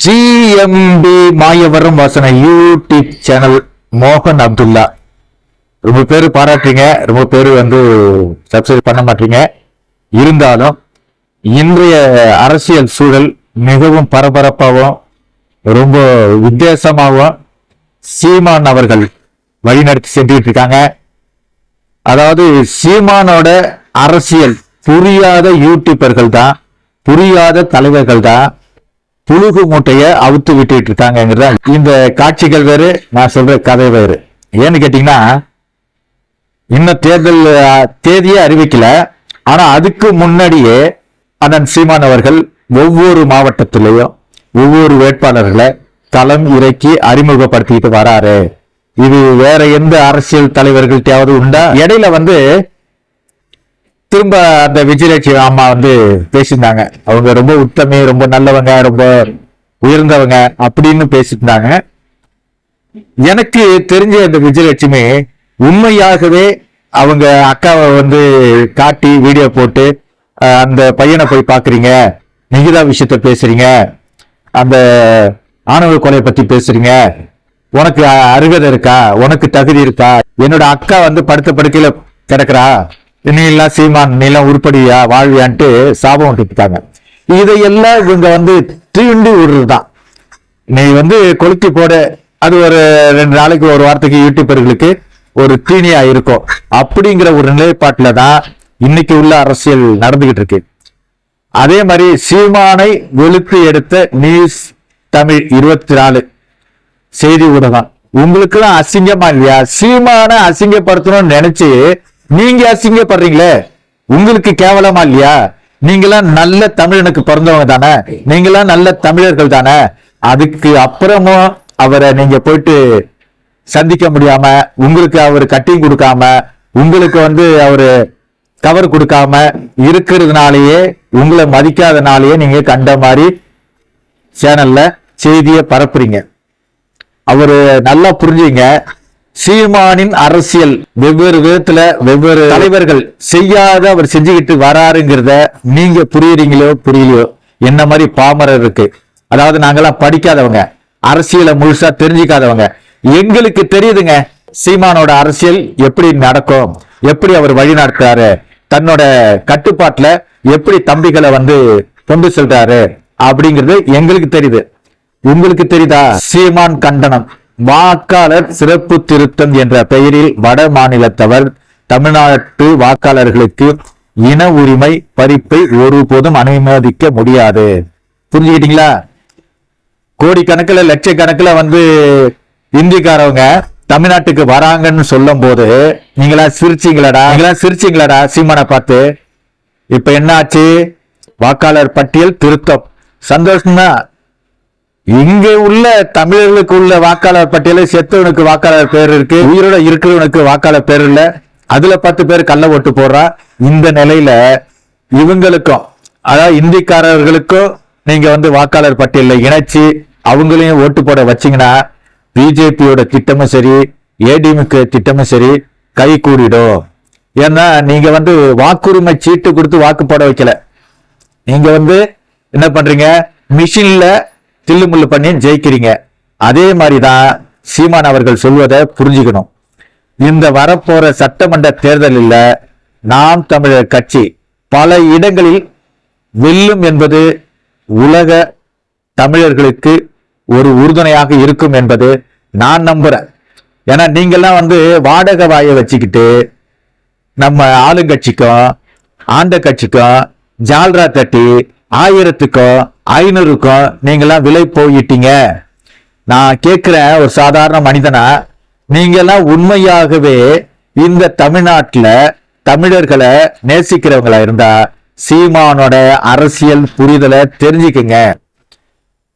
GMP Mayavaram வாசனை YouTube channel மோகன் அப்துல்லா ரொம்ப பேர் பாராட்டுறீங்க. ரொம்ப பேர் வந்து சப்ஸ்கிரைப் பண்ண மாட்டீங்க. இருந்தாலும் இன்றைய அரசியல் சூழல் மிகவும் பரபரப்பாகவும் ரொம்ப வித்தியாசமாகவும் சீமான் அவர்கள் வழிநடத்தி சென்றுட்டு இருக்காங்க. அதாவது சீமானோட அரசியல் புரியாத யூடியூபர்கள் தான் புரியாத தலைவர்கள் தான் புழுகு மூட்டைய அவுத்து விட்டுட்டு இருக்காங்கிறத இந்த காட்சிகள் வேறு நான் சொல்ற கதை வேறு. ஏன்னு கேட்டீங்கன்னா இன்னும் தேர்தல் தேதியே அறிவிக்கல. ஆனா அதுக்கு முன்னாடியே அண்ணன் சீமான் அவர்கள் ஒவ்வொரு மாவட்டத்திலையும் ஒவ்வொரு வேட்பாளர்களை களம் இறக்கி அறிமுகப்படுத்திட்டு வராரு. இது வேற எந்த அரசியல் தலைவர்கள்ட்டையாவது உண்டா? இடையில வந்து திரும்ப அந்த விஜயலட்சுமி அம்மா வந்து பேசியிருந்தாங்க. அவங்க ரொம்ப உத்தமி ரொம்ப நல்லவங்க ரொம்ப உயர்ந்தவங்க அப்படின்னு பேசியிருந்தாங்க. எனக்கு தெரிஞ்ச அந்த விஜயலட்சுமி உண்மையாகவே அவங்க அக்காவை வந்து காட்டி வீடியோ போட்டு அந்த பையனை போய் பாக்குறீங்க நிகிதா விஷயத்த பேசுறீங்க அந்த ஆணவ கொலையை பத்தி பேசுறீங்க உனக்கு அருகதை இருக்கா உனக்கு தகுதி இருக்கா என்னோட அக்கா வந்து படுத்த படுக்கையில கிடக்குறா இன்னையெல்லாம் சீமான் நீ உருப்படியா வாழ்வியான்ட்டு சாபம் விட்டுட்டாங்க. இதையெல்லாம் இவங்க வந்து தீண்டி விடுறதுதான். நீ வந்து கொளுத்தி போட. அது ஒரு ரெண்டு நாளைக்கு ஒரு வாரத்துக்கு யூடியூபர்களுக்கு ஒரு தீனியா இருக்கும். அப்படிங்கிற ஒரு நிலைப்பாட்டில் தான் இன்னைக்கு உள்ள அரசியல் நடந்துகிட்டு இருக்கு. அதே மாதிரி சீமானை வெளுத்து எடுத்த நியூஸ் தமிழ் இருபத்தி நாலு செய்தி ஊடகம். உங்களுக்கு தான் அசிங்கமா இல்லையா? சீமான அசிங்கப்படுத்தணும்னு நினைச்சு நீங்க அசிங்கப்படுறீங்களே உங்களுக்கு கேவலமா இல்லையா? நீங்களாம் நல்ல தமிழனுக்கு பிறந்தவங்க தானே? நீங்களாம் நல்ல தமிழர்கள் தானே? அதுக்கு அப்புறமும் அவரை நீங்க போயிட்டு சந்திக்க முடியாம உங்களுக்கு அவர் கட்டிங் கொடுக்காம உங்களுக்கு வந்து அவரு கவர் கொடுக்காம இருக்கிறதுனாலயே உங்களை மதிக்காதனாலயே நீங்க கண்ட மாதிரி சேனல்ல செய்தியை பரப்புறீங்க. அவரு நல்லா புரிஞ்சுங்க. சீமானின் அரசியல் வெவ்வேறு விதத்துல வெவ்வேறு தலைவர்கள் செய்யாத அவர் செஞ்சுக்கிட்டு வராருங்கிறத நீங்க புரியுறீங்களோ புரியலையோ? என்ன மாதிரி பாமரர் இருக்கு? அதாவது நாங்கெல்லாம் படிக்காதவங்க அரசியலை முழுசா தெரிஞ்சுக்காதவங்க. எங்களுக்கு தெரியுதுங்க சீமானோட அரசியல் எப்படி நடக்கும் எப்படி அவர் வழி நடத்துறாரு தன்னோட கட்டுப்பாட்டுல எப்படி தம்பிகளை வந்து கொண்டு செல்றாரு அப்படிங்கிறது எங்களுக்கு தெரியுது. உங்களுக்கு தெரியுதா? சீமான் கண்டனம். வாக்காளர் சிறப்பு திருத்தம் என்ற பெயரில் வட மாநிலத்தவர் தமிழ்நாட்டு வாக்காளர்களுக்கு இன உரிமை பறிப்பை ஒருபோதும் அனுமதிக்க முடியாது. புரிஞ்சுக்கிட்டீங்களா? கோடிக்கணக்கில் லட்சக்கணக்கில் வந்து இந்திக்காரவங்க தமிழ்நாட்டுக்கு வராங்கன்னு சொல்லும் போது நீங்களா சிரிச்சீங்களாடா? நீங்களா சிரிச்சீங்களாடா? சீமானை பார்த்து இப்ப என்ன ஆச்சு வாக்காளர் பட்டியல் திருத்தம். சந்தோஷம்தான். இங்கே உள்ள தமிழர்களுக்கு உள்ள வாக்காளர் பட்டியலில் செத்தவனுக்கு வாக்காளர் பேர் இருக்கு உயிரோட இருக்கிறவனுக்கு வாக்காளர் பேர் இல்ல. அதுல பத்து பேர் கள்ள ஓட்டு போடுறா. இந்த நிலையில இவங்களுக்கும் அதாவது இந்திக்காரர்களுக்கும் நீங்க வந்து வாக்காளர் பட்டியலில் இணைச்சு அவங்களையும் ஓட்டு போட வச்சீங்கன்னா பிஜேபியோட திட்டமும் சரி ஏடிஎம்கே திட்டமும் சரி கை கூடிடும். ஏன்னா நீங்க வந்து வாக்குரிமை சீட்டு கொடுத்து வாக்கு போட வைக்கல. நீங்க வந்து என்ன பண்றீங்க? மிஷின்ல தில்லுமுள்ளு பண்ணி ஜெயிக்கிறீங்க. அதே மாதிரிதான் சீமான் அவர்கள் சொல்வதை புரிஞ்சுக்கணும். இந்த வரப்போற சட்டமன்ற தேர்தலில் நாம் தமிழர் கட்சி பல இடங்களில் வெல்லும் என்பது உலக தமிழர்களுக்கு ஒரு உறுதுணையாக இருக்கும் என்பது நான் நம்புறேன். ஏன்னா நீங்கள்லாம் வந்து வாடகை வாயை வச்சுக்கிட்டு நம்ம ஆளுங்கட்சிக்கும் ஆண்ட கட்சிக்கும் ஜால்ரா தட்டி ஆயிரத்துக்கும் ஐநூறுக்கும் நீங்கெல்லாம் விலை போயிட்டீங்க. நான் கேட்குற ஒரு சாதாரண மனிதனா நீங்கெல்லாம் உண்மையாகவே இந்த தமிழ்நாட்டில் தமிழர்களை நேசிக்கிறவங்களா இருந்தா சீமானோட அரசியல் புரிதலை தெரிஞ்சுக்குங்க.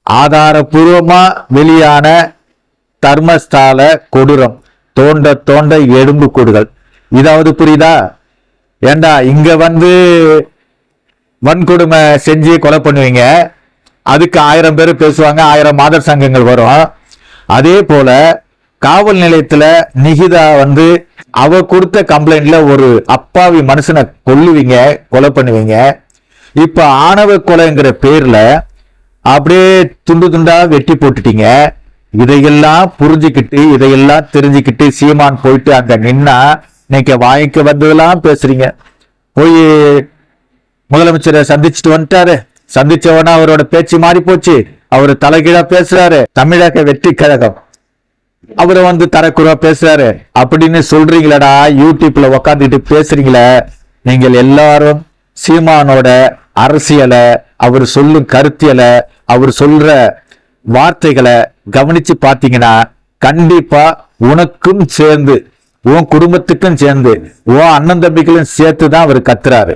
ஆதாரபூர்வமா வெளியான தர்மஸ்தால கொடூரம் தோண்ட தோண்ட எலும்பு கூடுகள். இதாவது புரியுதா? ஏண்டா இங்க வந்து வன்கொடுமை செஞ்சு கொலை பண்ணுவீங்க அதுக்கு ஆயிரம் பேர் பேசுவாங்க ஆயிரம் மாதர் சங்கங்கள் வரும். அதே போல காவல் நிலையத்துல நிகிதா வந்து அவ கொடுத்த கம்ப்ளைண்ட்ல ஒரு அப்பாவி மனுஷனை கொல்லுவீங்க கொலை பண்ணுவீங்க. இப்ப ஆணவ கொலைங்கிற பேர்ல அப்படியே துண்டு துண்டா வெட்டி போட்டுட்டீங்க. இதையெல்லாம் புரிஞ்சுக்கிட்டு இதையெல்லாம் தெரிஞ்சுக்கிட்டு சீமான் போயிட்டு அங்க நின்னா நீங்க வாங்கிக்க வந்ததெல்லாம் பேசுறீங்க. போய் முதலமைச்சரை சந்திச்சுட்டு வந்துட்டாரு. சந்திச்சவனா அவரோட பேச்சு மாறி போச்சு. அவர் தலைகீழா பேசுறாரு. தமிழக வெற்றி கழகம். அவரை வந்து தரக்குறவா பேசுறாரு. அப்படின்னு சொல்றீங்களடா யூடியூப்ல உக்காந்துக்கிட்டு பேசுறீங்களே. நீங்கள் எல்லாரும் சீமானோட அரசியலை அவர் சொல்லும் கருத்தியலை அவர் சொல்ற வார்த்தைகளை கவனிச்சு பாத்தீங்கன்னா கண்டிப்பா உனக்கும் சேர்ந்து உன் குடும்பத்துக்கும் சேர்ந்து உன் அண்ணன் தம்பிகளும் சேர்த்து தான் அவர் கத்துறாரு.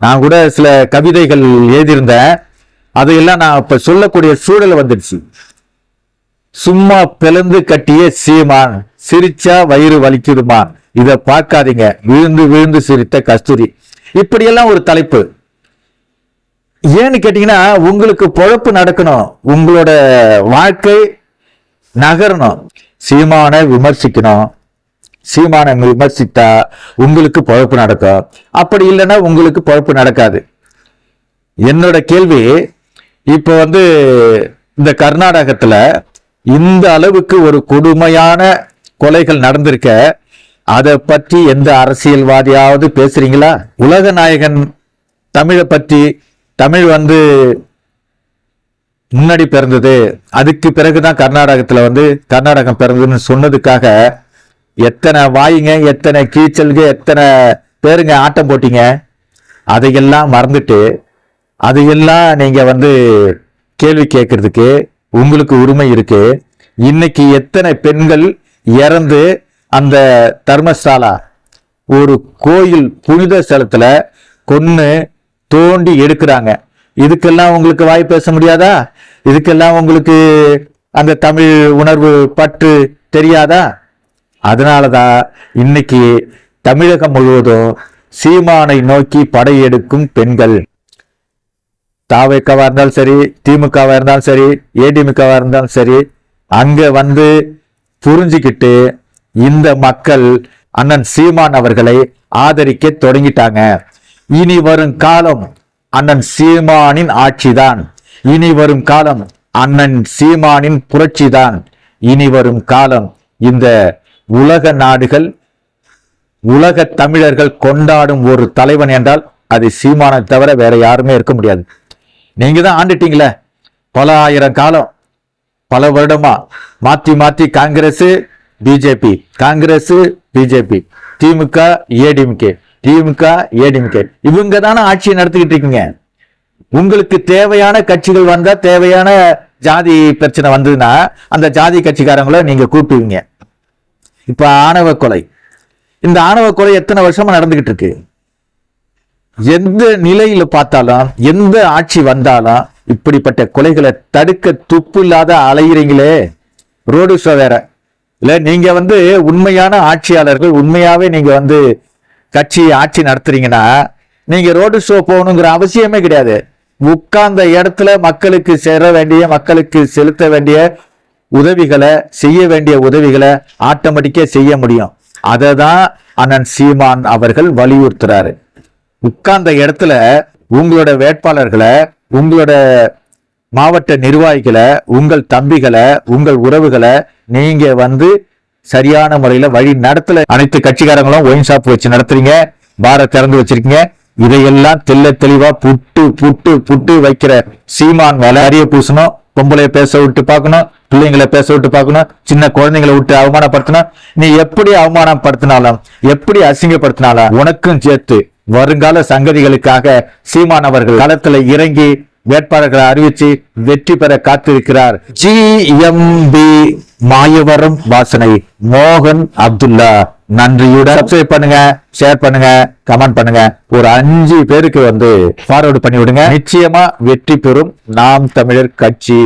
நான் கூட சில கவிதைகள் எழுதியிருந்தேன். அதையெல்லாம் நான் இப்ப சொல்லக்கூடிய சூழல் வந்துடுச்சு. சும்மா பிளந்து கட்டிய சீமான் சிரிச்சா வயிறு வலிக்குதுமான் இத பார்க்காதீங்க. விழுந்து விழுந்து சிரித்த கஸ்தூரி. இப்படியெல்லாம் ஒரு தலைப்பு. ஏன்னு கேட்டீங்கன்னா உங்களுக்கு பொழப்பு நடக்கணும். உங்களோட வாழ்க்கை நகரணும். சீமானை விமர்சிக்கணும். சீமானை விமர்சித்தா உங்களுக்கு பொழப்பு நடக்கும் அப்படி இல்லைன்னா உங்களுக்கு பொழப்பு நடக்காது. என்னோட கேள்வி இப்போ வந்து இந்த கர்நாடகத்தில் இந்த அளவுக்கு ஒரு கொடுமையான கொலைகள் நடந்திருக்க அதை பற்றி எந்த அரசியல்வாதியாவது பேசுறீங்களா? உலக நாயகன் தமிழை பற்றி தமிழ் வந்து முன்னாடி பிறந்தது அதுக்கு பிறகுதான் கர்நாடகத்தில் வந்து கர்நாடகம் பிறந்ததுன்னு சொன்னதுக்காக எத்தனை வாயுங்க எத்தனை கீச்சல்க எத்தனை பேருங்க ஆட்டம் போட்டீங்க அதையெல்லாம் மறந்துட்டு அதையெல்லாம் நீங்கள் வந்து கேள்வி கேட்கறதுக்கு உங்களுக்கு உரிமை இருக்கு. இன்னைக்கு எத்தனை பெண்கள் இறந்து அந்த தர்மசாலா ஒரு கோயில் புனித ஸ்தலத்துல கொன்று தோண்டி எடுக்கிறாங்க. இதுக்கெல்லாம் உங்களுக்கு வாய் பேச முடியாதா? இதுக்கெல்லாம் உங்களுக்கு அந்த தமிழ் உணர்வு பற்று தெரியாதா? அதனால தான் இன்னைக்கு தமிழகம் முழுவதும் சீமானை நோக்கி படையெடுக்கும் பெண்கள். தாவேக்காவா இருந்தாலும் சரி திமுகவாக இருந்தாலும் சரி ஏடிமுகவாக இருந்தாலும் சரி அங்கே வந்து புரிஞ்சுக்கிட்டு இந்த மக்கள் அண்ணன் சீமான் அவர்களை ஆதரிக்க தொடங்கிட்டாங்க. இனி வரும் காலம் அண்ணன் சீமானின் ஆட்சிதான். இனி வரும் காலம் அண்ணன் சீமானின் புரட்சிதான். இனி வரும் காலம் இந்த உலக நாடுகள் உலக தமிழர்கள் கொண்டாடும் ஒரு தலைவன் என்றால் அது சீமானை தவிர வேற யாருமே இருக்க முடியாது. நீங்க தான் ஆண்டுட்டீங்களே. பல ஆயிரம் காலம் பல வருடமா மாத்தி மாத்தி Congress BJP Congress BJP DMK ADMK DMK ADMK. இவங்க தானே ஆட்சியை நடத்திக்கிட்டு இருக்கீங்க. உங்களுக்கு தேவையான கட்சிகள் வந்தா தேவையான ஜாதி பிரச்சனை வந்ததுன்னா அந்த ஜாதி கட்சிக்காரங்களை நீங்க கூப்பிடுவீங்க. இப்ப ஆணவ கொலை. இந்த ஆணவ கொலை எத்தனை வருஷமா நடந்துகிட்டு இருக்கு? எந்த நிலையில பார்த்தாலும் எந்த ஆட்சி வந்தாலும் இப்படிப்பட்ட கொலைகளை தடுக்க துப்பு இல்லாத அலையிறீங்களே? ரோடு ஷோ வேற. இல்ல நீங்க வந்து உண்மையான ஆட்சியாளர்கள் உண்மையாவே நீங்க வந்து கட்சி ஆட்சி நடத்துறீங்கன்னா நீங்க ரோடு ஷோ போகணுங்கிற அவசியமே கிடையாது. உட்கார்ந்த இடத்துல மக்களுக்கு சேர வேண்டிய மக்களுக்கு செலுத்த வேண்டிய உதவிகளை செய்ய வேண்டிய உதவிகளை ஆட்டோமேட்டிக்கா செய்ய முடியும். அதை தான் அண்ணன் சீமான் அவர்கள் வலியுறுத்துறாரு. உட்கார்ந்த இடத்துல உங்களோட வேட்பாளர்களை உங்களோட மாவட்ட நிர்வாகிகளை உங்கள் தம்பிகளை உங்கள் உறவுகளை நீங்க வந்து சரியான முறையில வழி நடத்தல. அனைத்து கட்சிக்காரங்களும் ஒயின் ஷாப் வச்சு நடத்துறீங்க பார திறந்து வச்சிருக்கீங்க. இதையெல்லாம் தெல்ல தெளிவா புட்டு புட்டு புட்டு வைக்கிற சீமான் வேலை அறிய பூசணும். பொம்பளைய பேச விட்டு பார்க்கணும் பிள்ளைங்களை பேச விட்டு பார்க்கணும் சின்ன குழந்தைங்களை விட்டு அவமானப்படுத்தணும். நீ எப்படி அவமானப்படுத்தினாலும் எப்படி அசிங்கப்படுத்தினாலும் உனக்கும் சேர்த்து வருங்கால சங்கதிகளுக்காக சீமான் அவர்கள் களத்துல இறங்கி வேட்பாளர்களை அறிவிச்சு வெற்றி பெற காத்திருக்கிறார். ஜி எம் பி மாயவரம் வாசனை மோகன் அப்துல்லா. நன்றியுடன் சப்ஸ்கிரைப் பண்ணுங்க ஷேர் பண்ணுங்க கமெண்ட் பண்ணுங்க. ஒரு அஞ்சு பேருக்கு வந்து ஃபார்வர்டு பண்ணி விடுங்க நிச்சயமா வெற்றி பெறும் நாம் தமிழர் கட்சி.